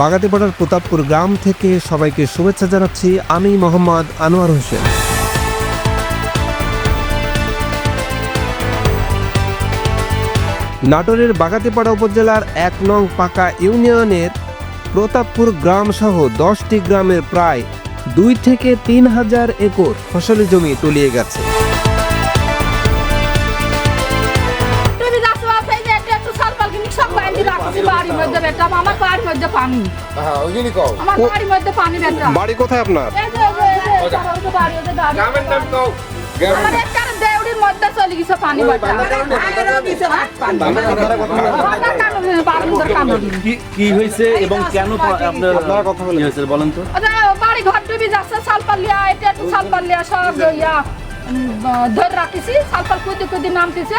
বাগাতিপাড়ার প্রতাপপুর গ্রাম থেকে সবাইকে শুভেচ্ছা জানাচ্ছি। আমি মোহাম্মদ আনোয়ার হোসেন। নাটোরের বাগাতিপাড়া উপজেলার এক নং পাকা ইউনিয়নের প্রতাপপুর গ্রাম সহ দশটি গ্রামের প্রায় দুই থেকে তিন হাজার একর ফসলি জমি তলিয়ে গেছে। বাড়ির মধ্যে বেটা আমার বাড়ির মধ্যে পানি। হ্যাঁ ওই জন্যই কও। আমার বাড়ির মধ্যে পানি বেটা। বাড়ি কোথায় আপনার? এই যে এই যে, ওই বাড়ি ওই যে গ্রামের নাম কও। আমার একটা দেউড়ির মধ্যে চলে গেছে পানি বেটা। বান্দার কানড়ি, বান্দার কানড়ি। কি কি হয়েছে এবং কেন আপনার কথা হয়েছে বলেন তো? বাড়ি ঘর ডুবি যাচ্ছে সালপাল লিয়া এটা একটু সালপাল লিয়া সব ইয়া ধরে রাখিছি সালপাল কুইদি কুইদি নামতেছে।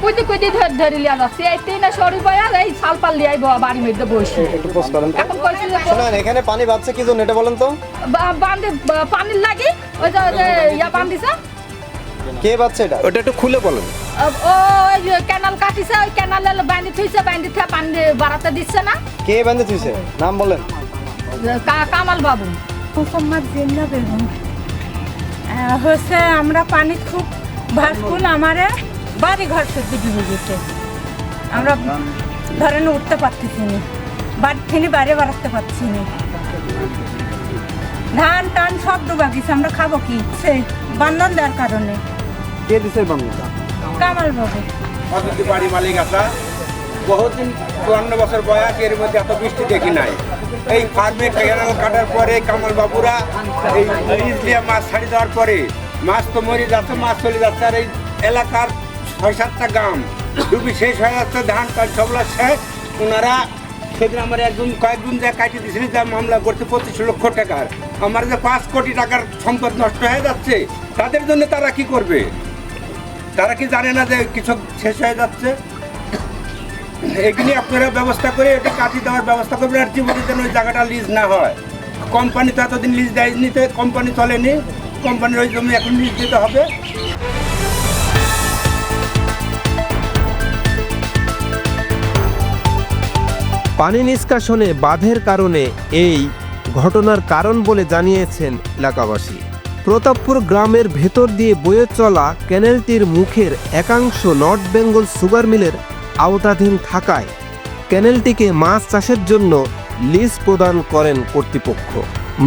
কুইদি কুইদি ধরে ধরে লিয়া যাচ্ছে এই তিনে সরি বয়া এই সালপাল লিয়াই ব- বাড়ির মধ্যে বসে। এখন কইছি শোনেন এখানে পানি বাড়ছে কি জন্য এটা বলেন তো? বান্ধে পানির লাগি ওই যে ইয়া বান্ধিছে। কে বাড়ছে এটা? ওটা একটু খুলে বলেন। ও- ও ওই ক্যানাল কাটিছে ওই ক্যানালে বান্ধি থুইছে বান্ধি থুয়ে পানি বাড়াতে দিচ্ছে না। কে বেঁধে থুইছে নাম বলেন। কামাল বাবু। মোসাম্মদ জিন্না বেগম হচ্ছে আমরা পানি খুব ভাসকুল আমারে। বাড়ি ঘর সত্যি ডুবে গেছে। আমরা ধরেন উঠতে পারতেছি না। বাড়ি থেকে বাইরে বাড়াতে পারছি না। ধান টান সব ডুবা গেছে আমরা খাব কি? সেই বান্ধন দেওয়ার কারণে। কে দিছে বান্ধবটা কামাল বাবু। অতিথি বাড়ি মালিক আসা বহুদিন চুয়ান্ন বছর বয়স এর মধ্যে এত বৃষ্টি দেখি নাই। এই ফার্মে ক্যানাল কাটার পরে কামাল বাবুরা এই দিয়ে মাছ ছাড়ি দেওয়ার পরে মাছ তো মরে যাচ্ছে মাছ চলে যাচ্ছে আর এই এলাকার ছয় সাতটা গ্রাম ডুবি শেষ হয়ে যাচ্ছে, ধান কাল সবলা শেষ। ওনারা সেদিন আমার একজন, কয়েকজন যা কাটি দিয়েছিল, যা মামলা করতে পঁচিশ লক্ষ টাকার। আমার যে পাঁচ কোটি টাকার সম্পদ নষ্ট হয়ে যাচ্ছে, তাদের জন্য তারা কি করবে? তারা কি জানে না যে কিছু শেষ হয়ে যাচ্ছে? এগুলি আপনারা ব্যবস্থা করে এটা কাটি দেওয়ার ব্যবস্থা করবেন, আর জীবনে যেন ওই জায়গাটা লিজ না হয়। কোম্পানি তো এতদিন লিজ দেয়নি, তো কোম্পানি চলেনি, কোম্পানির ওই জমি এখন লিজ দিতে হবে। পানি নিষ্কাশনে বাঁধের কারণে এই ঘটনার কারণ বলে জানিয়েছেন এলাকাবাসী। প্রতাপপুর গ্রামের ভেতর দিয়ে বয়ে চলা ক্যানেলটির মুখের একাংশ নর্থ বেঙ্গল সুগার মিলের আওতাধীন থাকায় ক্যানেলটিকে মাছ চাষের জন্য লিজ প্রদান করেন কর্তৃপক্ষ।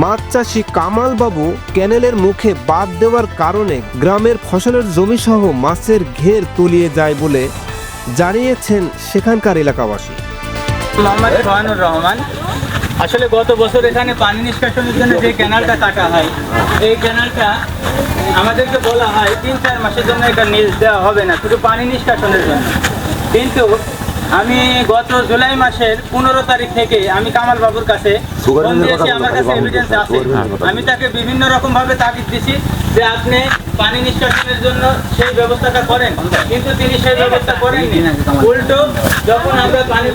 মাছ চাষি কামালবাবু ক্যানেলের মুখে বাদ দেওয়ার কারণে গ্রামের ফসলের জমিসহ মাছের ঘের তলিয়ে যায় বলে জানিয়েছেন সেখানকার এলাকাবাসী। মোহাম্মদ সোহানুর রহমান। আসলে গত বছর এখানে পানি নিষ্কাশনের জন্য যে ক্যানালটা কাটা হয়, এই ক্যানালটা আমাদেরকে বলা হয় তিন চার মাসের জন্য এটা নিজ দেওয়া হবে না, শুধু পানি নিষ্কাশনের জন্য। কিন্তু আমি গত জুলাই মাসের পনেরো তারিখ থেকে আমি কামাল বাবুর কাছে ফোন দিয়েছি আমার কাছে এভিডেন্স আছে। আমি তাকে বিভিন্ন রকম ভাবে তাগিদ দিছি যে আপনি পানি নিষ্কাশনের জন্য সেই ব্যবস্থাটা করেন কিন্তু তিনি সেই ব্যবস্থা করেননি। উল্টো যখন আমরা পানি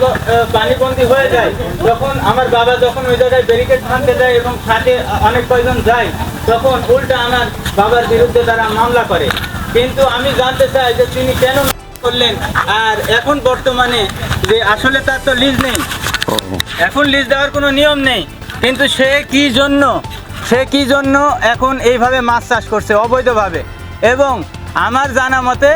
পানিবন্দী হয়ে যাই তখন আমার বাবা যখন ওই জায়গায় ব্যারিকেড ভাঙতে যায় এবং সাথে অনেক কয়জন যায় তখন উল্টো আমার বাবার বিরুদ্ধে তারা মামলা করে। কিন্তু আমি জানতে চাই যে তিনি কেন করলেন। আর এখন বর্তমানে যে আসলে তার তো লিজ নেই। এখন লিজ দেওয়ার কোনো নিয়ম নেই। কিন্তু সে কি জন্য সে কি জন্য এখন এইভাবে মাছ চাষ করছে অবৈধভাবে? এবং আমার জানা মতে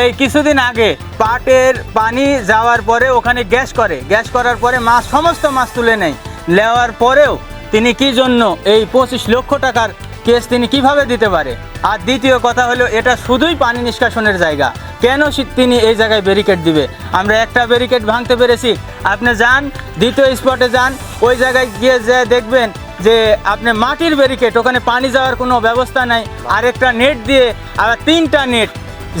এই কিছুদিন আগে পাটের পানি যাওয়ার পরে ওখানে গ্যাস করে। গ্যাস করার পরে মাছ সমস্ত মাছ তুলে নেয়। নেওয়ার পরেও তিনি কি জন্য এই পঁচিশ লক্ষ টাকার কেস তিনি কীভাবে দিতে পারে? আর দ্বিতীয় কথা হলো, এটা শুধুই পানি নিষ্কাশনের জায়গা। কেন তিনি এই জায়গায় ব্যারিকেড দিবে? আমরা একটা ব্যারিকেড ভাঙতে পেরেছি। আপনি যান, দ্বিতীয় স্পটে যান, ওই জায়গায় গিয়ে যে দেখবেন যে আপনি মাটির ব্যারিকেড ওখানে পানি যাওয়ার কোনো ব্যবস্থা নাই। আরেকটা নেট দিয়ে, আবার তিনটা নেট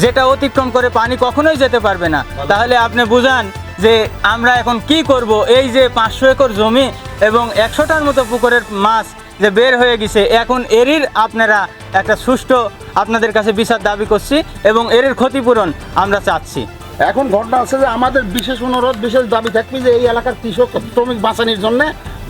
যেটা অতিক্রম করে পানি কখনোই যেতে পারবে না। তাহলে আপনি বুঝান যে আমরা এখন কি করব? এই যে পাঁচশো একর জমি এবং একশোটার মতো পুকুরের মাছ যে বের হয়ে গেছে, এখন এরই আপনারা একটা সুষ্ঠু আপনাদের কাছে বিচার দাবি করছি এবং এর ক্ষতিপূরণ আমরা চাচ্ছি। এখন ঘটনা আছে যে আমাদের বিশেষ অনুরোধ, বিশেষ দাবি থাকবে যে এই এলাকার কৃষক শ্রমিক বাঁচানির জন্য,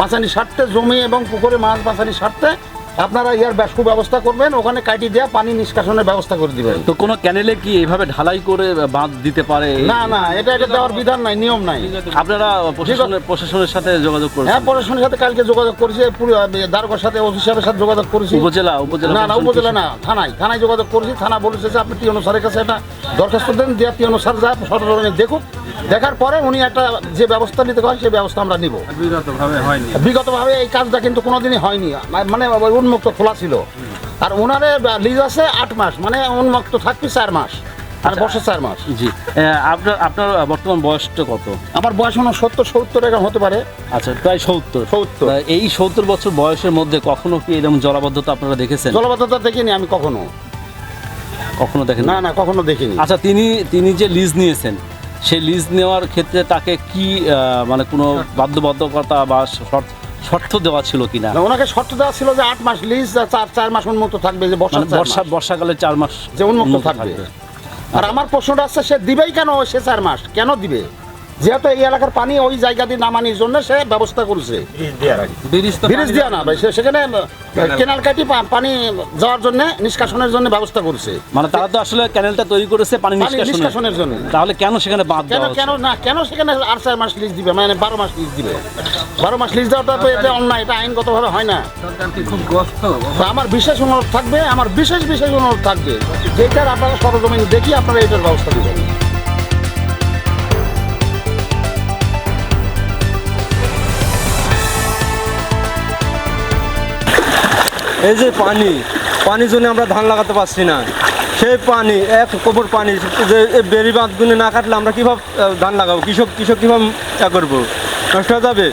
বাঁচানির স্বার্থে, জমি এবং পুকুরে মাছ বাঁচানির স্বার্থে আপনারা ইয়ার ব্যাস ব্যবস্থা করবেন ওখানে কাটি দেওয়া পানি নিষ্কাশনের ব্যবস্থা করে দিবেন। তো কোনো ক্যানেলে কি এইভাবে ঢালাই করে বাঁধ দিতে পারে? না না এটা এটা দেওয়ার বিধান নাই নিয়ম নাই। আপনারা প্রশাসনের প্রশাসনের সাথে যোগাযোগ হ্যাঁ প্রশাসনের সাথে কালকে যোগাযোগ করেছি পুরো দারোগার সাথে সাহেবের সাথে যোগাযোগ করেছি। উপজেলা উপজেলা না না উপজেলা না থানায় থানায় যোগাযোগ করেছি থানা বলেছে যে আপনি টিএনও স্যারের কাছে একটা দরখাস্ত দেন দিয়ে টিএনও স্যার যা সরজমিনে দেখুক। দেখার পরে উনি একটা যে ব্যবস্থা নিতে হয় সেই ব্যবস্থা আমরা নিব। বিগতভাবে এই কাজটা কিন্তু কোনোদিনই হয়নি। মানে উন্মুক্ত খোলা ছিল। আর ওনারে লিজ আছে আট মাস মানে উন্মুক্ত থাকবে চার মাস আর বর্ষে চার মাস। জি। আপনার আপনার বর্তমান বয়সটা কত? আমার বয়স হলো সত্তর সত্তর এরকম হতে পারে। আচ্ছা প্রায় সত্তর। 70 এই সত্তর বছর বয়সের মধ্যে কখনো কি এরকম জলাবদ্ধতা আপনারা দেখেছেন? জলবদ্ধতা দেখিনি আমি কখনো। কখনো দেখেন না না কখনো দেখিনি। আচ্ছা তিনি তিনি যে লিজ নিয়েছেন সেই লিজ নেওয়ার ক্ষেত্রে তাকে কি মানে কোনো বাধ্যবাধকতা বা শর্ত দেওয়া ছিল কিনা? না, ওনাকে শর্ত দেওয়া ছিল যে আট মাস লিজ চার চার মাস উন্মুক্ত থাকবে যে বর্ষা মানে বর্ষা বর্ষাকালে চার মাস যে উন্মুক্ত থাকবে। আর আমার প্রশ্নটা আছে সে দিবেই কেন সে চার মাস? কেন দিবে? যেহেতু এই এলাকার পানি ওই জায়গা দিয়ে নামানির জন্য সে ব্যবস্থা করছে। ব্রিজ দেওয়া না ভাই, সেখানে কেনাল কাটি পানি যাওয়ার জন্য নিষ্কাশনের জন্য ব্যবস্থা করছে। মানে তারা তো আসলে ক্যানেলটা তৈরি করেছে পানি নিষ্কাশনের। জন্য। তাহলে কেন সেখানে বাঁধ কেন কেন না কেন সেখানে আর চার মাস লিজ দিবে? মানে বারো মাস লিজ দিবে। বারো মাস লিজ দেওয়াটা তো এটা অন্যায় এটা আইনগতভাবে হয় না। তো আমার বিশেষ অনুরোধ থাকবে আমার বিশেষ বিশেষ অনুরোধ থাকবে যেটার আপনারা সরজমিন দেখি আপনারা এটার ব্যবস্থা দিবেন এই যে পানি পানির জন্য আমরা ধান লাগাতে পারছি না। সেই পানি এক কোপর পানি যে বেরি বাঁধগুলো না কাটলে আমরা কীভাবে ধান লাগাবো? কৃষক কৃষক কীভাবে ইয়া করব? নষ্ট হয়ে যাবে?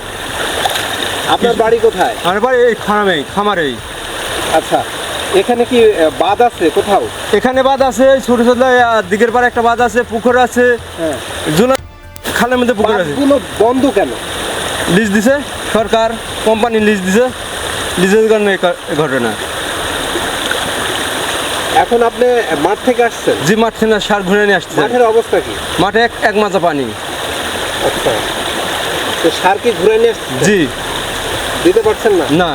আপনার বাড়ি কোথায়? আমার বাড়ি এই খামারেই খামারেই। আচ্ছা এখানে কি বাঁধ আছে কোথাও? এখানে বাঁধ আছে ছোটো ছোটো দিকের পারে একটা বাঁধ আছে পুকুর আছে। জুলা খালের মধ্যে পুকুর আছে। বন্ধ কেন? লিজ দিছে সরকার কোম্পানি লিজ দিছে। এই ঘটনা। এখন আপনি মাঠ থেকে আসছেন? জি মাঠ থেকে সার ঘুরে নিয়ে আসছে মাঠের অবস্থা কি? মাঠে এক এক মাচা পানি। আচ্ছা। তো সার কি ঘুরে নিয়ে আসছেন? জি। দিতে পারছেন না? না।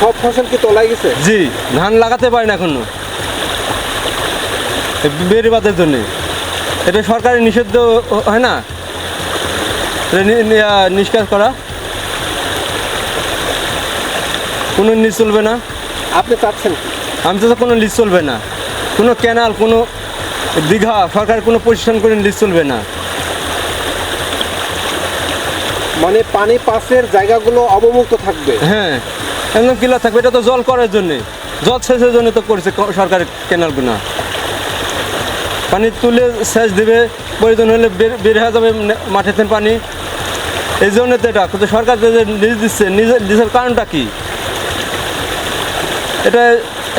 সব ফসল কি তোলাই গেছে? জি ধান লাগাতে পারি না এখনও। বেরিবাদের জন্য। এটা সরকারি নিষিদ্ধ হয় না? নিষ্কাশ করা। কোনো লিজ চলবে না। আপনি চাচ্ছেন? আমি তো কোনো লিজ চলবে না। কোনো ক্যানাল কোনো দীঘা সরকারের কোনো প্রতিষ্ঠান করে লিজ চলবে না। মানে পানি পাসের জায়গাগুলো অবমুক্ত থাকবে। হ্যাঁ একদম কিলা থাকবে। এটা তো জল করার জন্যে। জল সেচের জন্য তো করছে সরকারের ক্যানালগুলো পানি তুলে সেচ দিবে প্রয়োজন হলে বের হয়ে যাবে নে- মাঠে পানি। এই জন্য তো এটা। কিন্তু সরকার যে লিজ দিচ্ছে নিজের লিজের কারণটা কি? এটা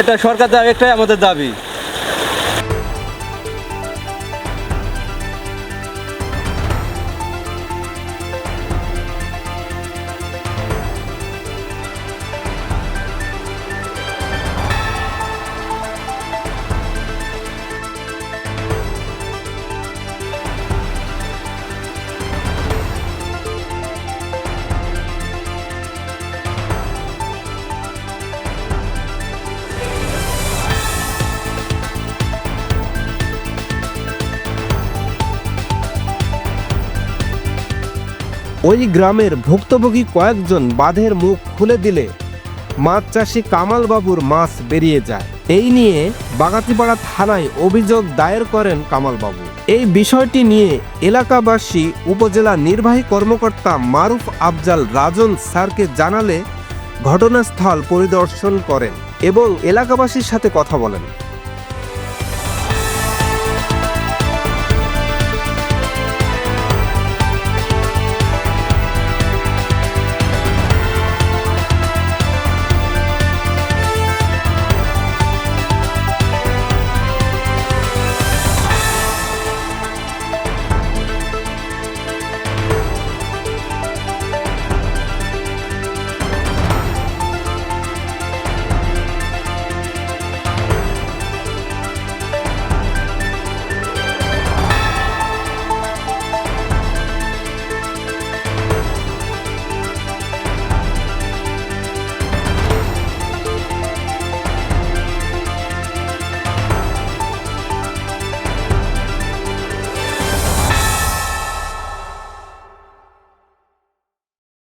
এটা সরকার দাবি একটাই আমাদের দাবি। ওই গ্রামের ভুক্তভোগী কয়েকজন বাঁধের মুখ খুলে দিলে মাছ চাষি কামাল বাবুর মাছ বেরিয়ে যায়। এই নিয়ে বাগাতিপাড়া থানায় অভিযোগ দায়ের করেন কামাল বাবু এই বিষয়টি নিয়ে এলাকাবাসী, উপজেলা নির্বাহী কর্মকর্তা মারুফ আফজাল রাজন স্যারকে জানালে ঘটনাস্থল পরিদর্শন করেন এবং এলাকাবাসীর সাথে কথা বলেন।